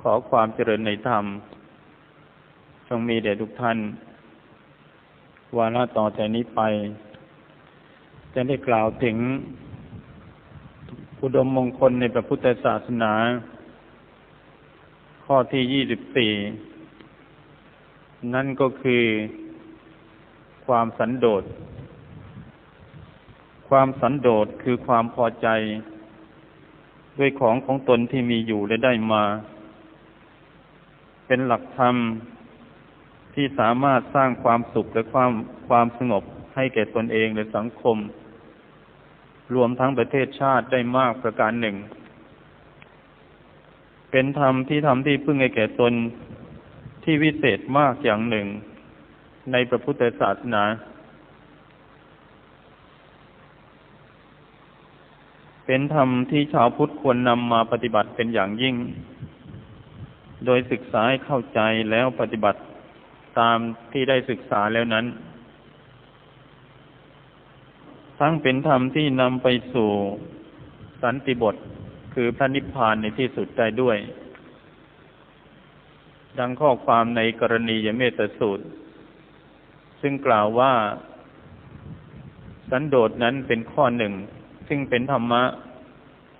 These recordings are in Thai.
ขอความเจริญในธรรมจงมีแด่ทุกท่าน วาระต่อแต่นี้ไป จะได้กล่าวถึงอุดมมงคลในพระพุทธศาสนา ข้อที่ยี่สิบสี่นั่นก็คือความสันโดษ ความสันโดษคือความพอใจ ด้วยของของตนที่มีอยู่และได้มา เป็นหลักธรรมที่สามารถสร้างความสุขและความความสงบให้แก่ตนเองและสังคม รวมทั้งประเทศชาติได้มากประการหนึ่ง เป็นธรรมที่ทำที่พึ่งให้แก่ตนที่วิเศษมากอย่างหนึ่ง ในพระพุทธศาสนาเป็นธรรมที่ชาวพุทธควรนำมาปฏิบัติเป็นอย่างยิ่ง โดยศึกษาให้เข้าใจแล้วปฏิบัติตามที่ได้ศึกษาแล้วนั้น ทั้งเป็นธรรมที่นำไปสู่สันติบทคือพระนิพพานในที่สุดได้ด้วย ดังข้อความในกรณียเมตสูตร ซึ่งกล่าวว่า สันโดษนั้นเป็นข้อหนึ่ง ซึ่งเป็นธรรมะ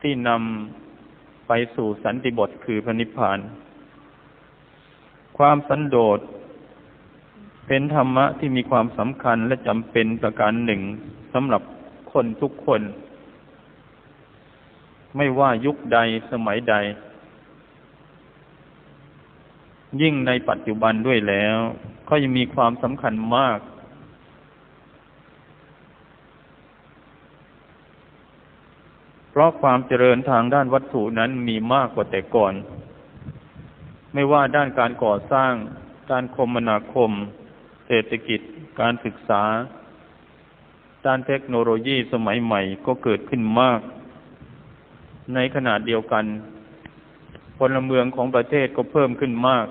ที่นำไปสู่สันติบทคือพระนิพพาน ความสันโดษเป็นธรรมะที่มีความสำคัญและจำเป็นประการหนึ่งสำหรับคนทุกคน ไม่ว่ายุคใดสมัยใด ยิ่งในปัจจุบันด้วยแล้วก็ยังมีความสำคัญมาก เพราะความเจริญทางด้านวัตถุนั้นมีมากกว่าแต่ก่อน ไม่ว่าด้านการก่อสร้างการคมนาคม เศรษฐกิจ การศึกษา ด้านเทคโนโลยีสมัยใหม่ก็เกิดขึ้นมาก ในขณะเดียวกัน พลเมืองของประเทศก็เพิ่มขึ้นมาก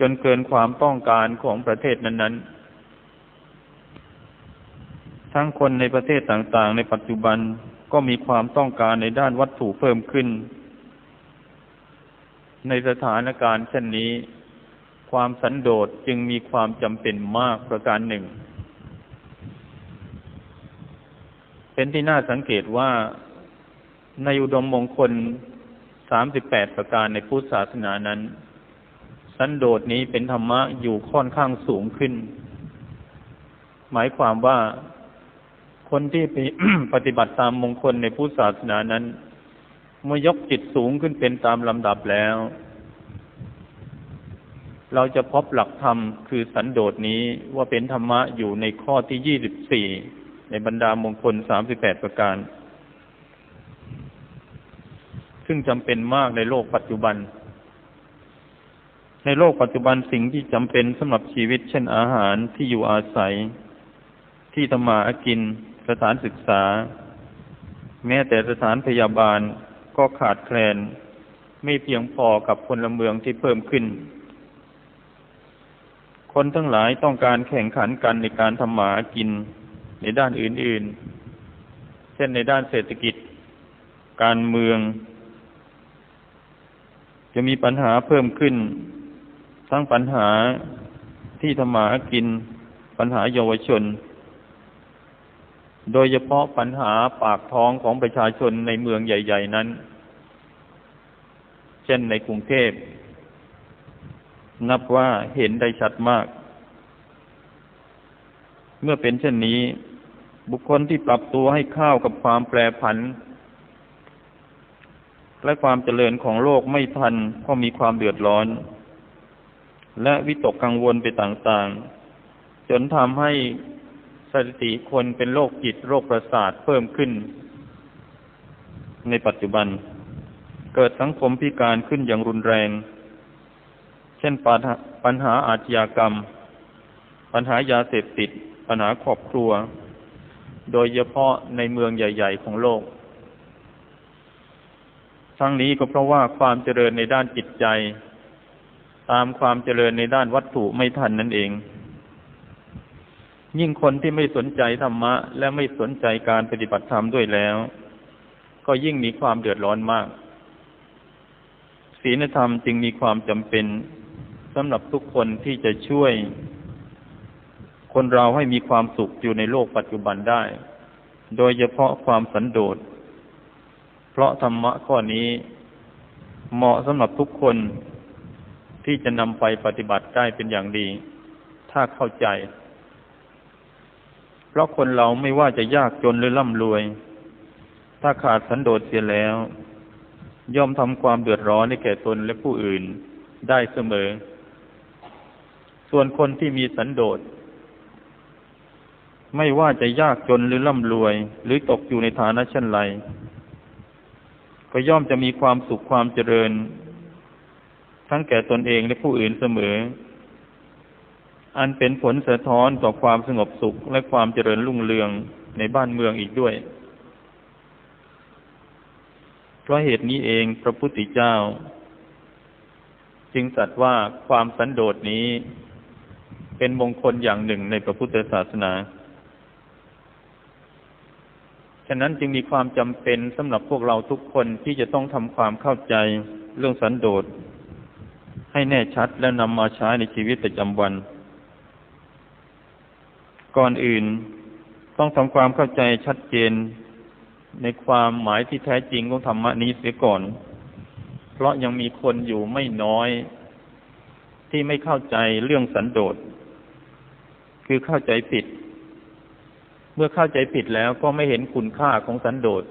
จนเกินความต้องการของประเทศนั้นๆ ทั้งคนในประเทศต่างๆ ในปัจจุบันก็มีความต้องการในด้านวัตถุเพิ่มขึ้น ในสถานการณ์เช่นนี้ ความสันโดษจึงมีความจำเป็นมากประการหนึ่ง เป็นที่น่าสังเกตว่าในอุดมมงคลสามสิบแปดประการในพุทธศาสนานั้น สันโดษนี้เป็นธรรมะอยู่ค่อนข้างสูงขึ้น หมายความว่าคนที่ปฏิบัติตามมงคลในพุทธศาสนานั้น เมื่อยกจิตสูงขึ้นเป็นตามลำดับแล้ว เราจะพบหลักธรรมคือสันโดษนี้ว่าเป็นธรรมะอยู่ในข้อที่ยี่สิบสี่ในบรรดามงคลสามสิบแปดประการ ซึ่งจำเป็นมากในโลกปัจจุบัน ในโลกปัจจุบันสิ่งที่จำเป็นสำหรับชีวิต เช่นอาหารที่อยู่อาศัย ที่ทำมากิน สถานศึกษา แม้แต่สถานพยาบาล ก็ขาดแคลน ไม่เพียงพอกับพลเมืองที่เพิ่มขึ้น คนทั้งหลายต้องการแข่งขันกันในการทำหมากินในด้านอื่น ๆ เช่นในด้านเศรษฐกิจ การเมือง จะมีปัญหาเพิ่มขึ้น ทั้งปัญหาที่ทำหมากิน ปัญหาเยาวชน โดยเฉพาะปัญหาปากท้องของประชาชนในเมืองใหญ่ ๆ นั้น เช่นในกรุงเทพ นับว่าเห็นได้ชัดมาก เมื่อเป็นเช่นนี้ บุคคลที่ปรับตัวให้เข้ากับความแปรผัน และความเจริญของโลกไม่ทันก็มีความเดือดร้อน และวิตกกังวลไปต่างๆ จนทำให้ สถิติคนเป็นโรคจิตโรคประสาทเพิ่มขึ้น ในปัจจุบัน เกิดสังคมพิการขึ้นอย่างรุนแรง เช่นปัญหาอาชญากรรม ปัญหายาเสพติด ปัญหาครอบครัว โดยเฉพาะในเมืองใหญ่ ๆ ของโลก ทั้งนี้ก็เพราะว่าความเจริญในด้านจิตใจ ตามความเจริญในด้านวัตถุไม่ทันนั่นเอง ยิ่งคนที่ไม่สนใจธรรมะ และไม่สนใจการปฏิบัติธรรมด้วยแล้ว ก็ยิ่งมีความเดือดร้อนมาก ศีลธรรมจึงมีความจำเป็นสำหรับทุกคนที่จะช่วย คนเราให้มีความสุขอยู่ในโลกปัจจุบันได้ โดยเฉพาะความสันโดษ เพราะธรรมะข้อนี้เหมาะสำหรับทุกคนที่จะนำไปปฏิบัติได้เป็นอย่างดี ถ้าเข้าใจ เพราะคนเราไม่ว่าจะยากจนหรือร่ำรวย ถ้าขาดสันโดษเสียแล้ว ย่อมทำความเดือดร้อนให้แก่ตนและผู้อื่นได้เสมอ ส่วนคนที่มีสันโดษไม่ว่าจะยากจนหรือร่ำรวย หรือตกอยู่ในฐานะเช่นไร ก็ย่อมจะมีความสุขความเจริญ ทั้งแก่ตนเองและผู้อื่นเสมอ อันเป็นผลสะท้อนต่อความสงบสุขและความเจริญรุ่งเรืองในบ้านเมืองอีกด้วย เพราะเหตุนี้เองพระพุทธเจ้า จึงตรัสว่าความสันโดษนี้ เป็นมงคลอย่างหนึ่งในพระพุทธศาสนา ฉะนั้นจึงมีความจำเป็นสำหรับพวกเราทุกคนที่จะต้องทำความเข้าใจเรื่องสันโดษให้แน่ชัดและนำมาใช้ในชีวิตประจำวัน ก่อนอื่น ต้องทำความเข้าใจชัดเจน ในความหมายที่แท้จริงของธรรมนี้เสียก่อน เพราะยังมีคนอยู่ไม่น้อย ที่ไม่เข้าใจเรื่องสันโดษ คือเข้าใจผิด เมื่อเข้าใจผิดแล้วก็ไม่เห็นคุณค่าของสันโดษ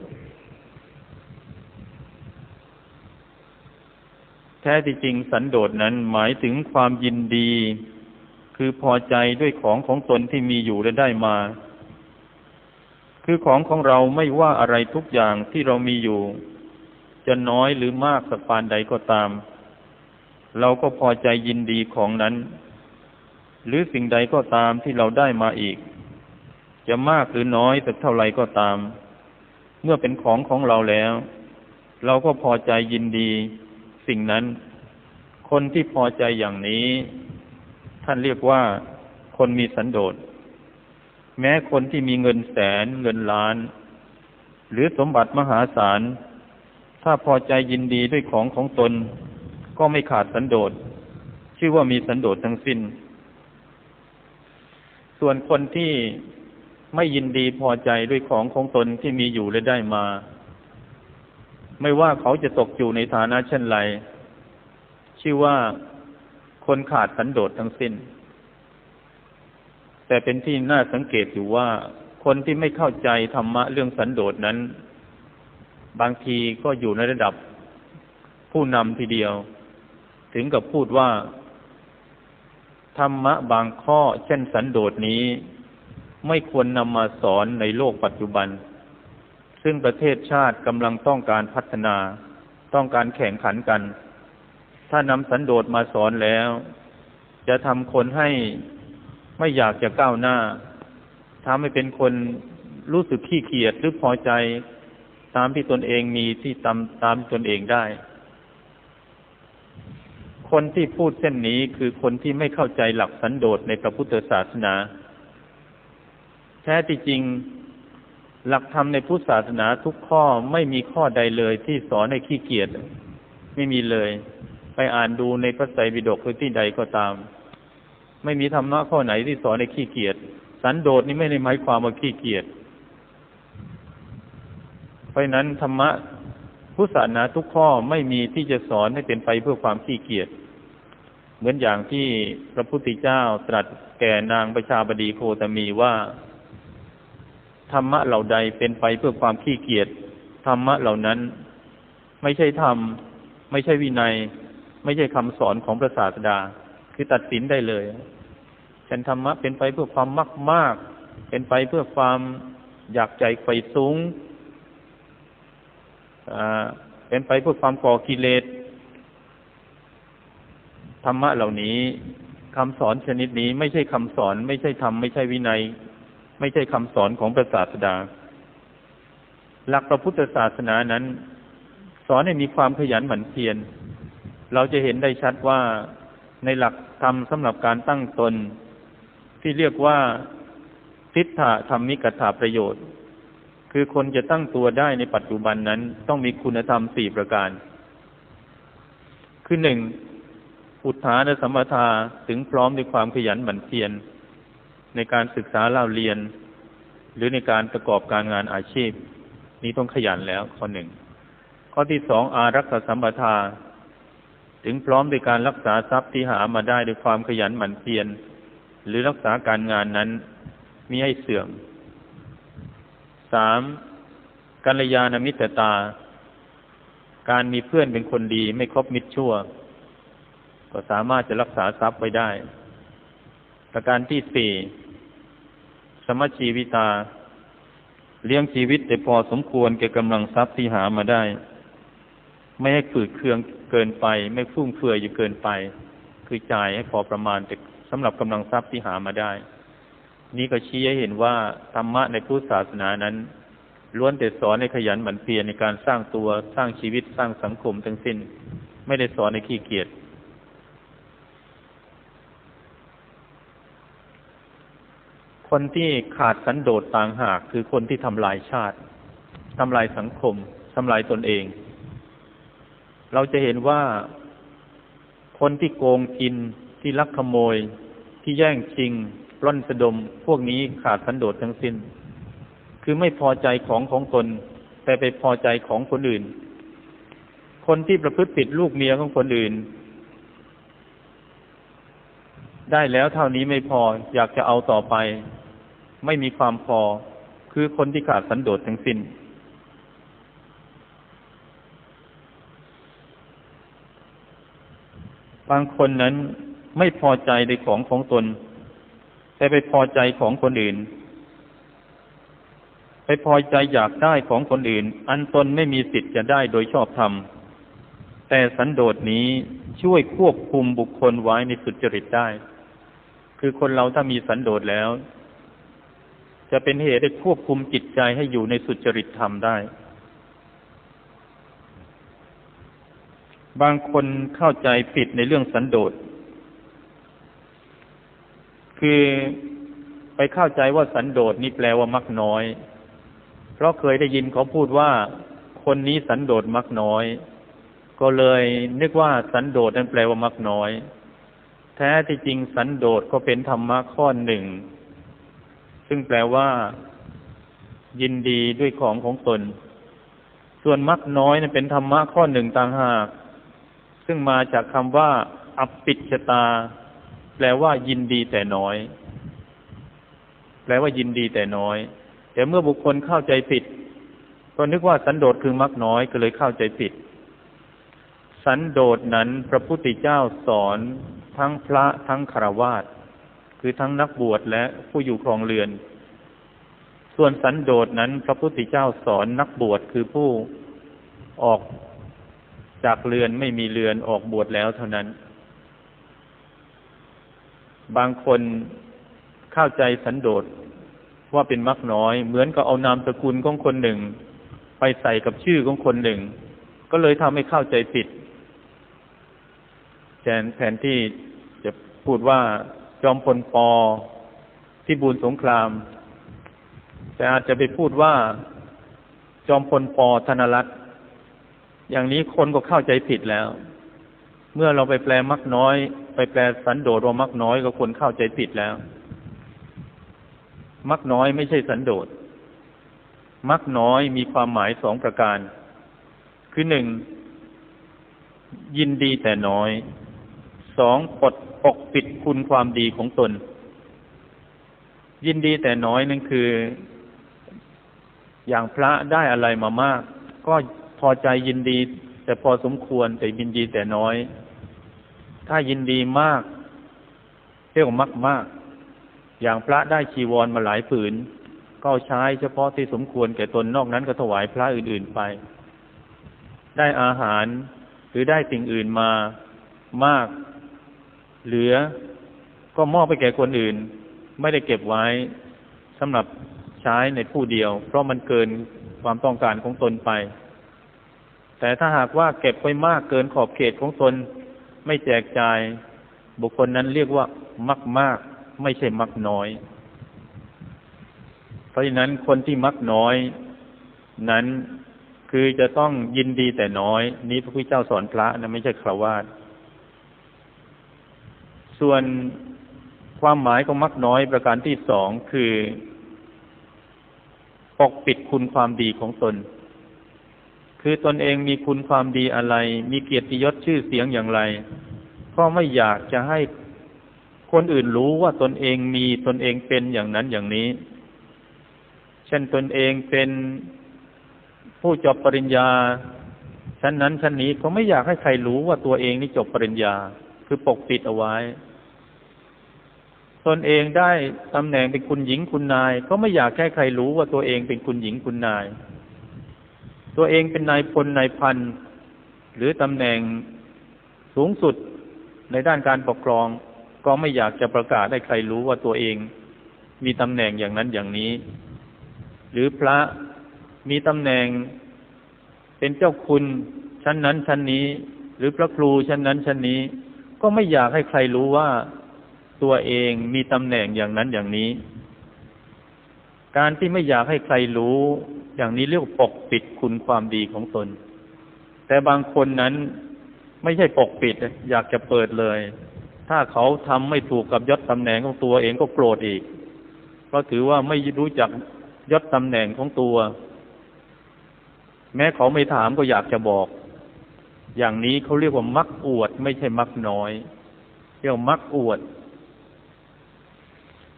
แท้ที่จริงสันโดษนั้นหมายถึงความยินดี คือพอใจด้วยของของตนที่มีอยู่และได้มา คือของของเราไม่ว่าอะไรทุกอย่างที่เรามีอยู่ จะน้อยหรือมากสักปานใดก็ตาม เราก็พอใจยินดีของนั้น หรือสิ่งใดก็ตามที่เราได้มาอีก จะมากหรือน้อยสักเท่าไรก็ตาม เมื่อเป็นของของเราแล้ว เราก็พอใจยินดีสิ่งนั้น คนที่พอใจอย่างนี้ ท่านเรียกว่าคนมีสันโดษ แม้คนที่มีเงินแสนเงินล้าน หรือสมบัติมหาศาล ถ้าพอใจยินดีด้วยของของตน ก็ไม่ขาดสันโดษ ชื่อว่ามีสันโดษทั้งสิ้น ส่วนคนที่ไม่ยินดีพอใจด้วยของของตนที่มีอยู่และได้มา ไม่ว่าเขาจะตกอยู่ในฐานะเช่นไร ชื่อว่า คนขาดสันโดษทั้งสิ้น แต่เป็นที่น่าสังเกตอยู่ว่า คนที่ไม่เข้าใจธรรมะเรื่องสันโดษนั้น บางทีก็อยู่ในระดับผู้นำทีเดียว ถึงกับพูดว่า ธรรมะบางข้อ เช่นสันโดษนี้ ไม่ควรนำมาสอนในโลกปัจจุบัน ซึ่งประเทศชาติกำลังต้องการพัฒนา ต้องการแข่งขันกัน ถ้านำสันโดษมาสอนแล้ว จะทำคนให้ไม่อยากจะก้าวหน้าทำให้เป็นคนรู้สึกขี้เกียจหรือพอใจตามที่ตนเองมีที่ตามตามตนเองได้ คนที่พูดเช่นนี้คือคนที่ไม่เข้าใจหลักสันโดษในพระพุทธศาสนา แท้ที่จริง หลักธรรมในพุทธศาสนาทุกข้อไม่มีข้อใดเลยที่สอนให้ขี้เกียจไม่มีเลย ไปอ่านดูในพระไตรปิฎกหรือที่ใดก็ตาม ไม่มีธรรมะข้อไหนที่สอนในขี้เกียจสันโดษนี่ไม่ได้หมายความว่าขี้เกียจเพราะนั้นธรรมะพุทธศาสนาทุกข้อไม่มีที่จะสอนให้เป็นไปเพื่อความขี้เกียจเหมือนอย่างที่พระพุทธเจ้าตรัสแก่นางประชาบดีโคตมีว่าธรรมะเหล่าใดเป็นไปเพื่อความขี้เกียจธรรมะเหล่านั้น ไม่ใช่ธรรม ไม่ใช่วินัย ไม่ใช่คำสอนของพระศาสดา คือตัดสินได้เลย ฉันธรรมะเป็นไปเพื่อความมากมากเป็นไปเพื่อความอยากใจไฟสูงเป็นไปเพื่อความก่อกิเลสธรรมะเหล่านี้คำสอนชนิดนี้ไม่ใช่คำสอน ไม่ใช่ธรรมไม่ใช่วินัย ไม่ใช่คำสอนของพระศาสดา หลักพระพุทธศาสนานั้น สอนให้มีความขยันหมั่นเพียร เราจะเห็นได้ชัดว่าในหลักธรรมสำหรับการตั้งตน ที่เรียกว่าทิฏฐธรรมิกถาประโยชน์ คือคนจะตั้งตัวได้ในปัจจุบันนั้นต้องมีคุณธรรมสี่ประการ คือหนึ่งอุทานสัมปทาถึงพร้อมด้วยความขยันหมั่นเพียรในการศึกษาเล่าเรียน หรือในการประกอบการงานอาชีพ นี้ต้องขยันแล้วข้อหนึ่งข้อที่สองอารักษสัมปทา ถึงพร้อมด้วยการรักษาทรัพย์ที่หามาได้ด้วยความขยันหมั่นเพียรหรือรักษาการงานนั้นมิให้เสื่อมสามกัลยาณมิตรตา การมีเพื่อนเป็นคนดีไม่คบมิตรชั่ว ก็สามารถจะรักษาทรัพย์ไว้ได้ ประการที่สี่สมชีวิตา เลี้ยงชีวิตแต่พอสมควรแก่กำลังทรัพย์ที่หามาได้ ไม่ให้ฝืดเคือง เกินไป ไม่ฟุ่มเฟือยอยู่เกินไป คือจ่ายให้พอประมาณแต่สำหรับกำลังทรัพย์ที่หามาได้ นี้ก็ชี้ให้เห็นว่าธรรมะในพุทธศาสนานั้นล้วนแต่สอนในขยันหมั่นเพียรในการสร้างตัวสร้างชีวิตสร้างสังคมทั้งสิ้น ไม่ได้สอนในขี้เกียจคนที่ขาดสันโดษต่างหากคือคนที่ทำลายชาติทำลายสังคมทำลายตนเอง เราจะเห็นว่าคนที่โกงกินที่ลักขโมย ที่แย่งชิงปล้นสะดม พวกนี้ขาดสันโดษทั้งสิ้น คือไม่พอใจของของตนแต่ไปพอใจของคนอื่น คนที่ประพฤติผิดลูกเมียของคนอื่น ได้แล้วเท่านี้ไม่พออยากจะเอาต่อไป ไม่มีความพอ คือคนที่ขาดสันโดษทั้งสิ้น บางคนนั้นไม่พอใจในของของตน แต่ไปพอใจของคนอื่น ไปพอใจอยากได้ของคนอื่น อันตนไม่มีสิทธิ์จะได้โดยชอบธรรม แต่สันโดษนี้ช่วยควบคุมบุคคลไว้ในสุจริตได้ คือคนเราถ้ามีสันโดษแล้ว จะเป็นเหตุให้ควบคุมจิตใจให้อยู่ในสุจริตธรรมได้ บางคนเข้าใจผิดในเรื่องสันโดษ คือไปเข้าใจว่าสันโดษนี่แปลว่ามักน้อย เพราะเคยได้ยินเขาพูดว่า คนนี้สันโดษมักน้อย ก็เลยนึกว่าสันโดษนั้นแปลว่ามักน้อย แท้ที่จริงสันโดษก็เป็นธรรมะข้อหนึ่ง ซึ่งแปลว่า ยินดีด้วยของของตน ส่วนมักน้อยนั้นเป็นธรรมะข้อหนึ่งต่างหาก ซึ่งมาจากคำว่า อัปปิชตา แปลว่ายินดีแต่น้อย แปลว่ายินดีแต่น้อย แต่เมื่อบุคคลเข้าใจผิด ก็นึกว่าสันโดษคือมักน้อยก็เลยเข้าใจผิด สันโดษนั้นพระพุทธเจ้าสอนทั้งพระทั้งคารวาสคือทั้งนักบวชและผู้อยู่ครองเรือน ส่วนสันโดษนั้นพระพุทธเจ้าสอนนักบวชคือผู้ออก จากเรือนไม่มีเรือนออกบวชแล้วเท่านั้น บางคนเข้าใจสันโดษว่าเป็นมักน้อย เหมือนกับเอานามสกุลของคนหนึ่ง ไปใส่กับชื่อของคนหนึ่ง ก็เลยทำให้เข้าใจผิดแทนแทนที่จะพูดว่าจอมพลปอที่บูรสงคราม แต่อาจจะไปพูดว่า จอมพลปอธนรัตน์ อย่างนี้คนก็เข้าใจผิดแล้ว เมื่อเราไปแปลมักน้อย ไปแปลสันโดษว่ามักน้อยก็คนเข้าใจผิดแล้ว มักน้อยไม่ใช่สันโดษ มักน้อยมีความหมายสองประการ คือหนึ่งยินดีแต่น้อย สองปดปกปิดคุณความดีของตน ยินดีแต่น้อยนั่นคือ อย่างพระได้อะไรมามาก ก็ อใจยินดี แต่พอสมควรแต่ยินดีแต่น้อย ถ้ายินดีมากเรียกว่ามักมากอย่างพระได้ชีวรมาหลายผืน ก็ใช้เฉพาะที่สมควรแก่ตนนอกนั้นก็ถวายพระอื่นๆไป ได้อาหารหรือได้สิ่งอื่นมามาก เหลือก็มอบไปแก่คนอื่น ไม่ได้เก็บไว้สำหรับใช้ในผู้เดียว เพราะมันเกินความต้องการของตนไป แต่ถ้าหากว่าเก็บไว้มากเกินขอบเขตของตน ไม่แจกจ่าย บุคคลนั้นเรียกว่ามากมากไม่ใช่มักน้อย เพราะฉะนั้นคนที่มักน้อย นั้นคือจะต้องยินดีแต่น้อย นี้พระพุทธเจ้าสอนพระนะไม่ใช่คราวาสส่วนความหมายของมักน้อยประการที่สองคือ ปกปิดคุณความดีของตน คือตนเองมีคุณความดีอะไร มีเกียรติยศชื่อเสียงอย่างไร ก็ไม่อยากจะให้คนอื่นรู้ว่าตนเองมีตนเองเป็นอย่างนั้นอย่างนี้ เช่นตนเองเป็นผู้จบปริญญาชั้นนั้นชั้นนี้เขาไม่อยากให้ใครรู้ว่าตัวเองนี่จบปริญญา คือปกปิดเอาไว้ ตนเองได้ตำแหน่งเป็นคุณหญิงคุณนาย ก็ไม่อยากให้ใครรู้ว่าตัวเองเป็นคุณหญิงคุณนาย ตัวเองเป็นนายพลนายพัน หรือตำแหน่งสูงสุดในด้านการปกครอง ก็ไม่อยากจะประกาศให้ใครรู้ว่าตัวเองมีตำแหน่งอย่างนั้นอย่างนี้ หรือพระมีตำแหน่งเป็นเจ้าคุณชั้นนั้นชั้นนี้ หรือพระครูชั้นนั้นชั้นนี้ ก็ไม่อยากให้ใครรู้ว่าตัวเองมีตำแหน่งอย่างนั้นอย่างนี้ การที่ไม่อยากให้ใครรู้ อย่างนี้เรียกปกปิดคุณความดีของตน แต่บางคนนั้นไม่ใช่ปกปิด อยากจะเปิดเลย ถ้าเขาทำไม่ถูกกับยศตำแหน่งของตัวเองก็โกรธอีก เพราะถือว่าไม่รู้จักยศตำแหน่งของตัว แม้เขาไม่ถามก็อยากจะบอก อย่างนี้เขาเรียกว่ามักอวด ไม่ใช่มักน้อย เรียกมักอวด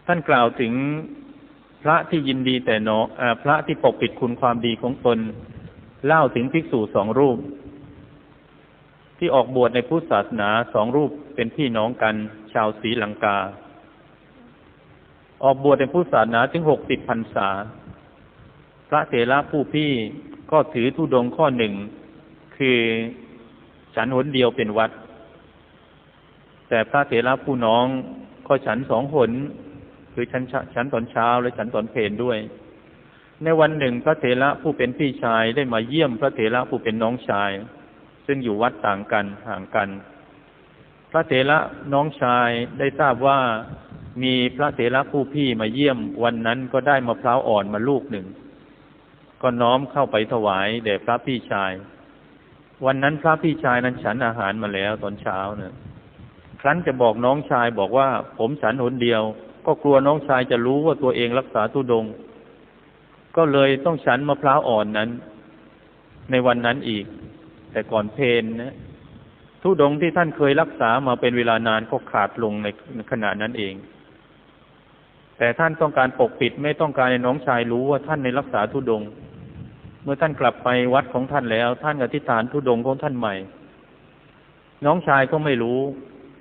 ท่านกล่าวถึง พระที่ยินดีแต่นออพระที่ปกปิดคุณความดีของตน เล่าถึงภิกษุสองรูป ที่ออกบวชในพุทธศาสนาสองรูปเป็นพี่น้องกันชาวศรีลังกา ออกบวชในพุทธศาสนาถึงหกสิบพรรษา พระเถระผู้พี่ก็ถือธุดงข้อหนึ่ง คือฉันหนเดียวเป็นวัด แต่พระเถระผู้น้องก็ฉันสองหน คือฉันฉันตอนเช้าและฉันตอนเพลนด้วย ในวันหนึ่งพระเถระผู้เป็นพี่ชายได้มาเยี่ยมพระเถระผู้เป็นน้องชาย ซึ่งอยู่วัดต่างกันห่างกัน พระเถระน้องชายได้ทราบว่ามีพระเถระผู้พี่มาเยี่ยมวันนั้นก็ได้มะพร้าวอ่อนมาลูกหนึ่ง ก็น้อมเข้าไปถวายแด่พระพี่ชาย วันนั้นพระพี่ชายนั้นฉันอาหารมาแล้วตอนเช้าเนะครั้นจะบอกน้องชายบอกว่าผมฉันหนเดียว ก็กลัวน้องชายจะรู้ว่าตัวเองรักษาทุดง ก็เลยต้องฉันมะพร้าวอ่อนนั้น ในวันนั้นอีก แต่ก่อนเพนนะทุดงที่ท่านเคยรักษามาเป็นเวลานานก็ขาดลงในขณะนั้นเอง แต่ท่านต้องการปกปิดไม่ต้องการให้น้องชายรู้ว่าท่านในรักษาทุดง เมื่อท่านกลับไปวัดของท่านแล้ว ท่านอธิษฐานทุดงของท่านใหม่ น้องชายก็ไม่รู้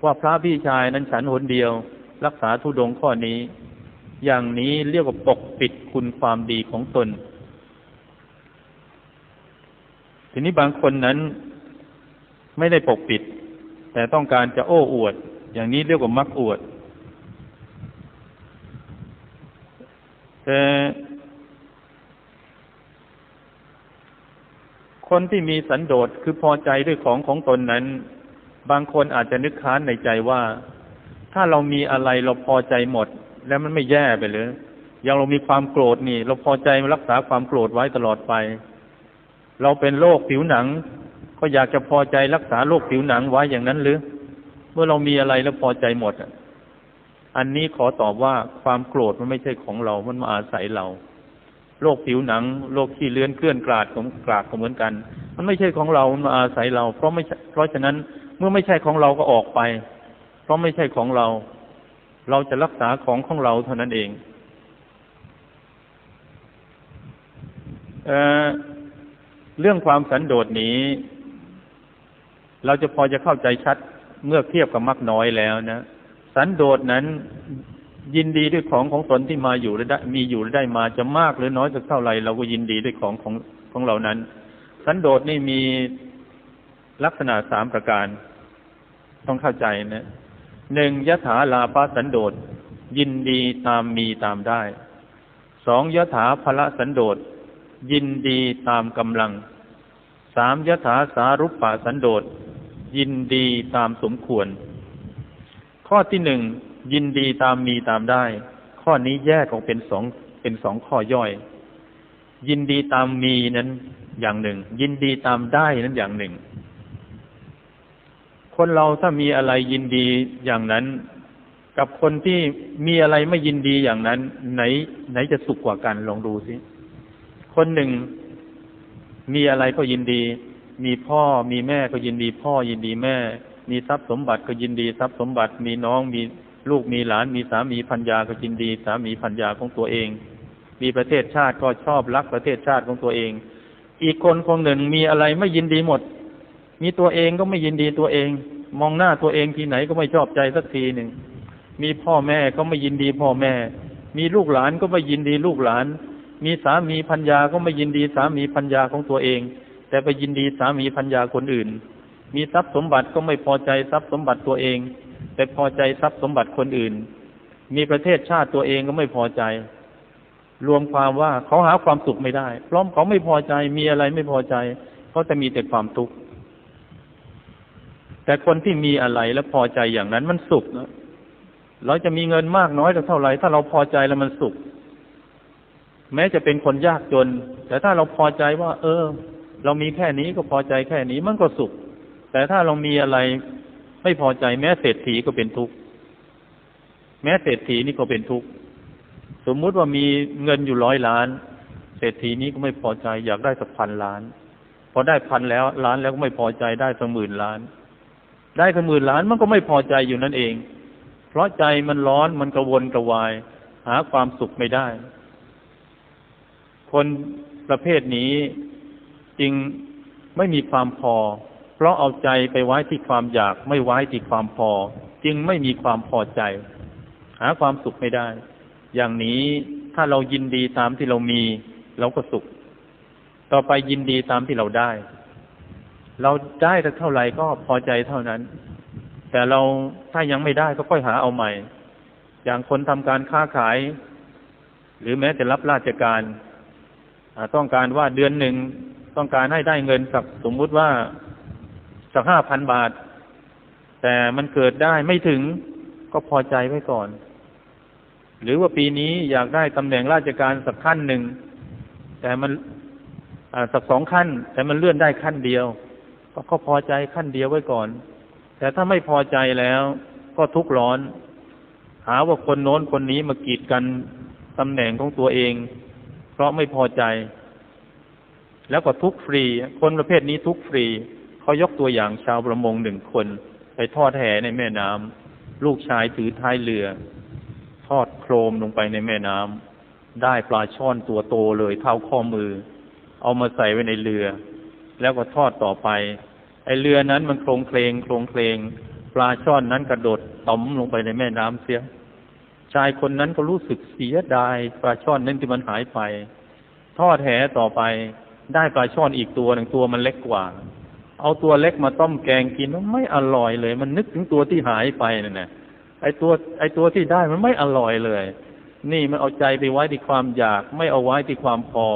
ว่าพระพี่ชายนั้นฉันหนเดียว รักษาทุดงข้อนี้ อย่างนี้เรียกว่าปกปิดคุณความดีของตน ทีนี้บางคนนั้นไม่ได้ปกปิด แต่ต้องการจะโอ้อวด อย่างนี้เรียกว่ามักอวดแต่คนที่มีสันโดษคือพอใจด้วยของของตนนั้น บางคนอาจจะนึกค้านในใจว่า ถ้าเรามีอะไรเราพอใจหมด แล้วมันไม่แย่ไปเลยอย่างเรามีความโกรธนี่ เราพอใจรักษาความโกรธไว้ตลอดไป เราเป็นโรคผิวหนัง ก็อยากจะพอใจรักษาโรคผิวหนังไว้อย่างนั้นหรือ เมื่อเรามีอะไรแล้วพอใจหมดอันนี้ขอตอบว่าความโกรธมันไม่ใช่ของเรา มันมาอาศัยเราโรคผิวหนังโรคขี้เลื่อนเคลื่อนกราดของกราดก็เหมือนกัน มันไม่ใช่ของเรา มันมาอาศัยเรา เพราะไม่เพราะฉะนั้นเมื่อไม่ใช่ของเราก็ออกไป เพราะไม่ใช่ของเรา เราจะรักษาของของเราเท่านั้นเองเเรื่องความสันโดษนี้ เราจะพอจะเข้าใจชัดเมื่อเทียบกับมักน้อยแล้วนะ สันโดษนั้นยินดีด้วยของของตนที่มาอยู่ได้ มีอยู่ได้มาจะมากหรือน้อยสักเท่าไหร่เราก็ยินดีด้วยของของของเหล่านั้น สันโดษนี่มีลักษณะสามประการ ต้องเข้าใจนะ หนึ่งยถาลาภสันโดษยินดีตามมีตามได้สองยถาภละสันโดษยินดีตามกำลังสามยถาสารุปปาสันโดษยินดีตามสมควร ข้อที่หนึ่งยินดีตามมีตามได้ ข้อนี้แยกออกเป็นสองเป็นสองข้อย่อย ยินดีตามมีนั้นอย่างหนึ่ง ยินดีตามได้นั้นอย่างหนึ่ง คนเราถ้ามีอะไรยินดีอย่างนั้น กับคนที่มีอะไรไม่ยินดีอย่างนั้น ไหน ไหนจะสุขกว่ากันลองดูสิคนหนึ่งมีอะไรก็ยินดี มีพ่อมีแม่ก็ยินดี พ่อยินดีแม่ มีทรัพย์สมบัติก็ยินดี ทรัพย์สมบัติ มีน้องมีลูกมีหลาน มีสามีพัญญาก็ยินดี สามีพัญญาของตัวเอง มีประเทศชาติก็ชอบรักประเทศชาติของตัวเอง อีกคนคนหนึ่งมีอะไรไม่ยินดีหมด มีตัวเองก็ไม่ยินดีตัวเอง มองหน้าตัวเองที่ไหนก็ไม่ชอบใจสักทีหนึ่ง มีพ่อแม่ก็ไม่ยินดีพ่อแม่ มีลูกหลานก็ไม่ยินดีลูกหลาน มีสามีพัญญาก็ไม่ยินดีสามีพัญญาของตัวเอง แต่ไปยินดีสามีพัญญาคนอื่น มีทรัพย์สมบัติก็ไม่พอใจทรัพย์สมบัติตัวเอง แต่พอใจทรัพย์สมบัติคนอื่น มีประเทศชาติตัวเองก็ไม่พอใจ รวมความว่าเขาหาความสุขไม่ได้ เพราะเขาไม่พอใจมีอะไรไม่พอใจเขาจะมีแต่ความทุกข์ แต่คนที่มีอะไรแล้วพอใจอย่างนั้นมันสุขนะเราจะมีเงินมากน้อยเท่าไหร่ถ้าเราพอใจแล้วมันสุข แม้จะเป็นคนยากจน แต่ถ้าเราพอใจว่า เออ เรามีแค่นี้ก็พอใจแค่นี้มันก็สุข แต่ถ้าเรามีอะไรไม่พอใจ แม้เศรษฐีก็เป็นทุกข์แม้เศรษฐีนี่ก็เป็นทุกข์สมมุติว่ามีเงินอยู่ร้อยล้าน เศรษฐีนี้ก็ไม่พอใจ อยากได้สักพันล้าน พอได้พันแล้วล้านแล้วก็ไม่พอใจได้สักหมื่นล้าน ได้สักหมื่นล้านมันก็ไม่พอใจอยู่นั่นเอง เพราะใจมันร้อนมันกระวนกระวาย หาความสุขไม่ได้ คนประเภทนี้จึงไม่มีความพอ เพราะเอาใจไปไว้ที่ความอยากไม่ไว้ที่ความพอ จึงไม่มีความพอใจ หาความสุขไม่ได้ อย่างนี้ถ้าเรายินดีตามที่เรามี เราก็สุข ต่อไปยินดีตามที่เราได้ เราได้เท่าไหร่ก็พอใจเท่านั้น แต่เราถ้ายังไม่ได้ก็ค่อยหาเอาใหม่ อย่างคนทำการค้าขาย หรือแม้แต่รับราชการต้องการว่าเดือนหนึ่งต้องการให้ได้เงินสักสมมุติว่าสักห้าพันบาท แต่มันเกิดได้ไม่ถึงก็พอใจไว้ก่อน หรือว่าปีนี้อยากได้ตำแหน่งราชการสักขั้นหนึ่งแต่มันสักสองขั้น แต่มันเลื่อนได้ขั้นเดียว ก็พอใจขั้นเดียวไว้ก่อน แต่ถ้าไม่พอใจแล้ว ก็ทุกข์ร้อน หาว่าคนโน้นคนนี้มากีดกันตำแหน่งของตัวเอง เพราะไม่พอใจ แล้วก็ทุกฟรี คนประเภทนี้ทุกฟรีเขายกตัวอย่างชาวประมงหนึ่งคน ไปทอดแหในแม่น้ำลูกชายถือท้ายเรือ ทอดโครมลงไปในแม่น้ำได้ปลาช่อนตัวโตเลยเท่าข้อมือ เอามาใส่ไว้ในเรือ แล้วก็ทอดต่อไป ไอเรือนั้นมันโครงเคลงโครงเคลงปลาช่อนนั้นกระโดดต่อมลงไปในแม่น้ำเสีย ชายคนนั้นก็รู้สึกเสียดายปลาช่อนนั้นที่มันหายไป ทอดแหต่อไป ได้ปลาช่อนอีกตัวหนึ่งตัวมันเล็กกว่า เอาตัวเล็กมาต้มแกงกินมันไม่อร่อยเลย มันนึกถึงตัวที่หายไปนั่นแหละไอตัว ไอตัวที่ได้มันไม่อร่อยเลย นี่มันเอาใจไปไว้ที่ความอยาก ไม่เอาไว้ที่ความพอ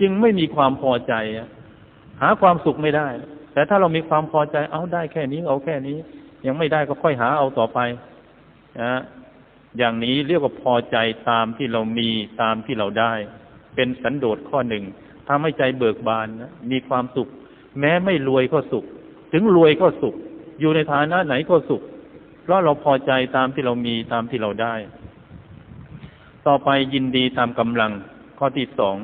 จึงไม่มีความพอใจ หาความสุขไม่ได้ แต่ถ้าเรามีความพอใจเอาได้แค่นี้ เอาแค่นี้ ยังไม่ได้ก็ค่อยหาเอาต่อไปนะอย่างนี้เรียกว่าพอใจตามที่เรามีตามที่เราได้ เป็นสันโดษข้อหนึ่งทำให้ใจเบิกบานนะมีความสุข แม้ไม่รวยก็สุข ถึงรวยก็สุข อยู่ในฐานะไหนก็สุข เพราะเราพอใจตามที่เรามีตามที่เราได้ ต่อไปยินดีตามกำลังข้อที่สอง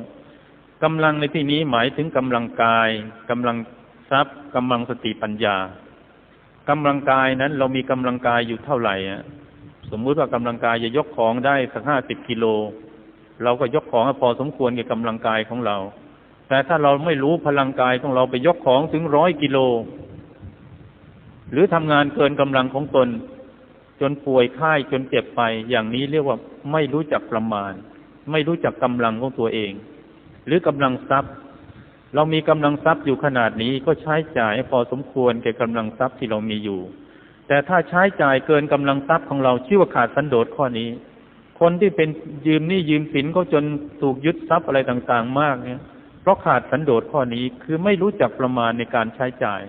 กำลังในที่นี้หมายถึงกำลังกายกำลังทรัพย์กำลังสติปัญญากำลังกายนั้น เรามีกำลังกายอยู่เท่าไหร่สมมุติว่ากำลังกายจะยกของได้สักห้าสิบกิโล เราก็ยกของพอสมควรกับกำลังกายของเรา แต่ถ้าเราไม่รู้พลังกายของเราไปยกของถึงร้อยกิโล หรือทำงานเกินกำลังของตน จนป่วยไข้จนเจ็บไป อย่างนี้เรียกว่าไม่รู้จักประมาณ ไม่รู้จักกำลังของตัวเอง หรือกำลังทรัพย์ เรามีกำลังทรัพย์อยู่ขนาดนี้ก็ใช้จ่ายพอสมควรแก่กำลังทรัพย์ที่เรามีอยู่ แต่ถ้าใช้จ่ายเกินกำลังทรัพย์ของเราชื่อว่าขาดสันโดษข้อนี้ คนที่เป็นยืมหนี่ยืมสินก็จนถูกยึดทรัพย์อะไรต่างๆ มากเนี่ย เพราะขาดสันโดษข้อนี้คือไม่รู้จักประมาณในการใช้จ่าย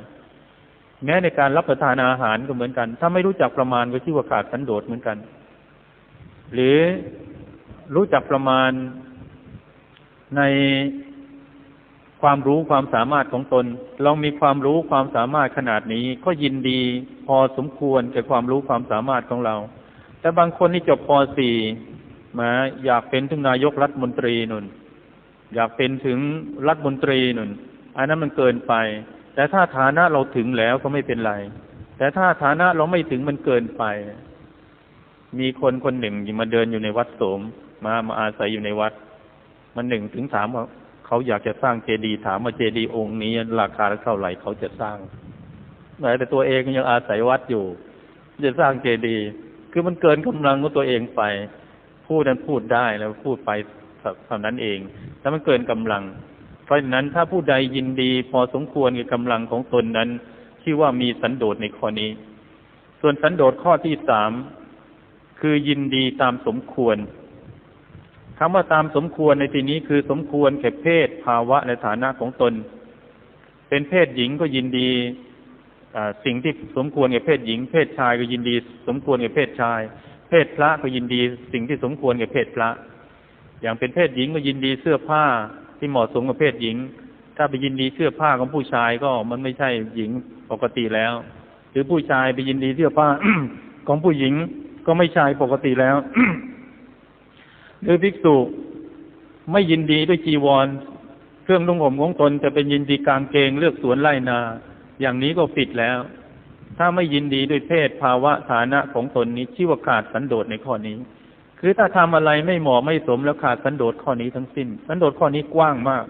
แม้ในการรับประทานอาหารก็เหมือนกัน ถ้าไม่รู้จักประมาณก็ชื่อว่าขาดสันโดษเหมือนกัน หรือรู้จักประมาณ ในความรู้ความสามารถของตน เรามีความรู้ความสามารถขนาดนี้ก็ยินดีพอสมควรแก่ความรู้ความสามารถของเรา แต่บางคนนี่จบป .4 มาอยากเป็นถึงนายกรัฐมนตรีนุนอยากเป็นถึงรัฐมนตรีนุนอันนั้นมันเกินไป แต่ถ้าฐานะเราถึงแล้วก็ไม่เป็นไร แต่ถ้าฐานะเราไม่ถึงมันเกินไป มีคนคนหนึ่งมาเดินอยู่ในวัดโสมมามาอาศัยอยู่ในวัด มันหนึ่งถึงถามว่าเขาอยากจะสร้างเจดีย์ถามว่าเจดีย์องค์นี้ ราคาเท่าไหร่เขาจะสร้างแต่ตัวเองยังอาศัยวัดอยู่ จะสร้างเจดีย์คือมันเกินกำลังของตัวเองไป พูดนั้นพูดได้แล้วพูดไปเท่านั้นเองแต่มันเกินกำลัง เพราะฉะนั้นถ้าผู้ใดยินดี พอสมควรกับกำลังของตนนั้นชื่อว่ามีสันโดษในข้อนี้ ส่วนสันโดษข้อที่สามคือยินดีตามสมควร คำว่าตามสมควรในที่นี้คือสมควรแก่เพศภาวะและฐานะของตน เป็นเพศหญิงก็ยินดีสิ่งที่สมควรแก่เพศหญิง เพศชายก็ยินดี สมควรแก่เพศชาย เพศพระก็ยินดี สิ่งที่สมควรแก่เพศพระ อย่างเป็นเพศหญิงก็ยินดีเสื้อผ้าที่เหมาะสมกับเพศหญิง ถ้าไปยินดีเสื้อผ้าของผู้ชายก็มันไม่ใช่หญิงปกติแล้ว หรือผู้ชายไปยินดีเสื้อผ้าของผู้หญิงก็ไม่ชายปกติแล้ว หรือภิกษุไม่ยินดีด้วยจีวร เครื่องนุ่งห่มของตนจะเป็นยินดีกางเกงเลือกสวนไร่นา อย่างนี้ก็ผิดแล้ว ถ้าไม่ยินดีด้วยเพศภาวะฐานะของตนนี้ชื่อว่าขาดสันโดษในข้อนี้ คือถ้าทำอะไรไม่เหมาะไม่สมแล้วขาดสันโดษข้อนี้ทั้งสิ้น สันโดษข้อนี้กว้างมาก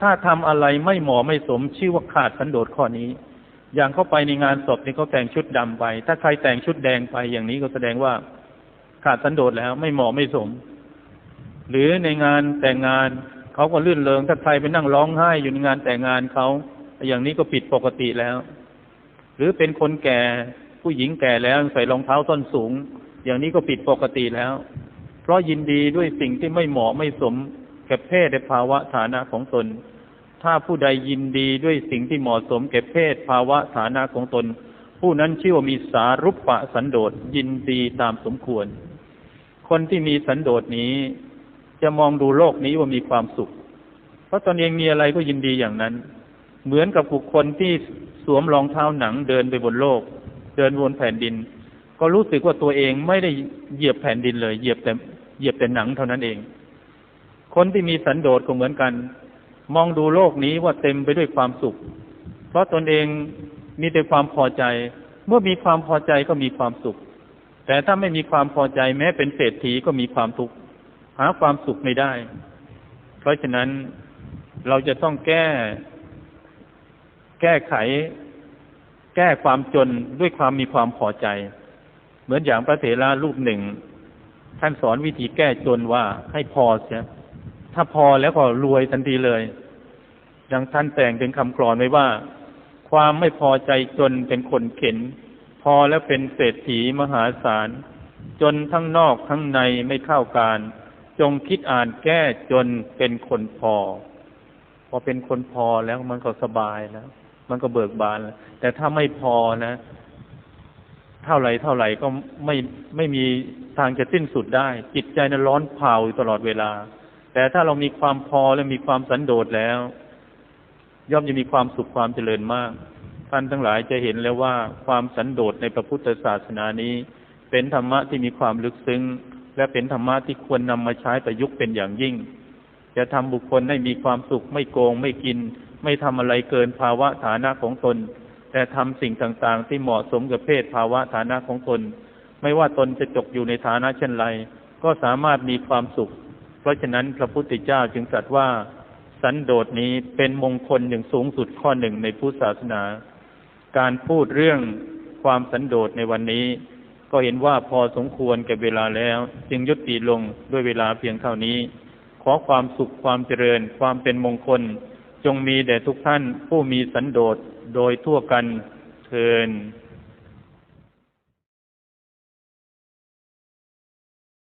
ถ้าทำอะไรไม่เหมาะไม่สม ชื่อว่าขาดสันโดษข้อนี้ อย่างเข้าไปในงานศพนี่เขาแต่งชุดดำไป ถ้าใครแต่งชุดแดงไปอย่างนี้ก็แสดงว่าขาดสันโดษแล้วไม่เหมาะไม่สม หรือในงานแต่งงานเขาก็ลื่นเริงถ้าใครไปนั่งร้องไห้อยู่ในงานแต่งงานเขาอย่างนี้ก็ผิดปกติแล้ว หรือเป็นคนแก่ผู้หญิงแก่แล้วใส่รองเท้าส้นสูง อย่างนี้ก็ผิดปกติแล้ว เพราะยินดีด้วยสิ่งที่ไม่เหมาะไม่สมแก่เพศในภาวะฐานะของตน ถ้าผู้ใดยินดีด้วยสิ่งที่เหมาะสมแก่เพศภาวะฐานะของตน ผู้นั้นชื่อว่ามีสารุปปะสันโดษยินดีตามสมควร คนที่มีสันโดษนี้ จะมองดูโลกนี้ว่ามีความสุข เพราะตนเองมีอะไรก็ยินดีอย่างนั้น เหมือนกับบุคคลที่สวมรองเท้าหนังเดินไปบนโลก เดินบนแผ่นดิน ก็รู้สึกว่าตัวเองไม่ได้เหยียบแผ่นดินเลย เหยียบแต่เหยียบแต่หนังเท่านั้นเอง คนที่มีสันโดษก็เหมือนกัน มองดูโลกนี้ว่าเต็มไปด้วยความสุข เพราะตนเองมีแต่ความพอใจ เมื่อมีความพอใจก็มีความสุข แต่ถ้าไม่มีความพอใจแม้เป็นเศรษฐีก็มีความทุกข์ หาความสุขไม่ได้ เพราะฉะนั้นเราจะต้องแก้ แก้ไข แก้ความจนด้วยความมีความพอใจ เหมือนอย่างพระเถระรูปหนึ่ง ท่านสอนวิธีแก้จนว่าให้พอเสียถ้าพอแล้วก็รวยทันทีเลยอย่างท่านแต่งเป็นคำกรอนไว้ว่า ความไม่พอใจจนเป็นคนเข็น พอแล้วเป็นเศรษฐีมหาศาล จนทั้งนอกทั้งในไม่เข้าการ จงคิดอ่านแก้จนเป็นคนพอ พอเป็นคนพอแล้วมันก็สบายแล้ว มันก็เบิกบานแล้ว แต่ถ้าไม่พอนะ เท่าไรเท่าไรก็ไม่ไม่มีทางจะสิ้นสุดได้ จิตใจนั้นร้อนเผาอยู่ตลอดเวลา แต่ถ้าเรามีความพอและมีความสันโดษแล้ว ย่อมจะมีความสุขความเจริญมาก ท่านทั้งหลายจะเห็นแล้วว่าความสันโดษในพระพุทธศาสนานี้ เป็นธรรมะที่มีความลึกซึ้ง และเป็นธรรมะที่ควรนำมาใช้ประยุกต์เป็นอย่างยิ่ง จะทำบุคคลให้มีความสุขไม่โกงไม่กิน ไม่ทำอะไรเกินภาวะฐานะของตน แต่ทำสิ่งต่างๆ ที่เหมาะสมกับเพศภาวะฐานะของตน ไม่ว่าตนจะจกอยู่ในฐานะเช่นไร ก็สามารถมีความสุข เพราะฉะนั้นพระพุทธเจ้าจึงตรัสว่า สันโดษนี้เป็นมงคลอย่างสูงสุดข้อหนึ่งในพุทธศาสนา การพูดเรื่องความสันโดษในวันนี้ ก็เห็นว่าพอสมควรแก่เวลาแล้ว จึงยุติลงด้วยเวลาเพียงเท่านี้ ขอความสุขความเจริญ ความเป็นมงคล จงมีแด่ทุกท่านผู้มีสันโดษโดยทั่วกันเทิน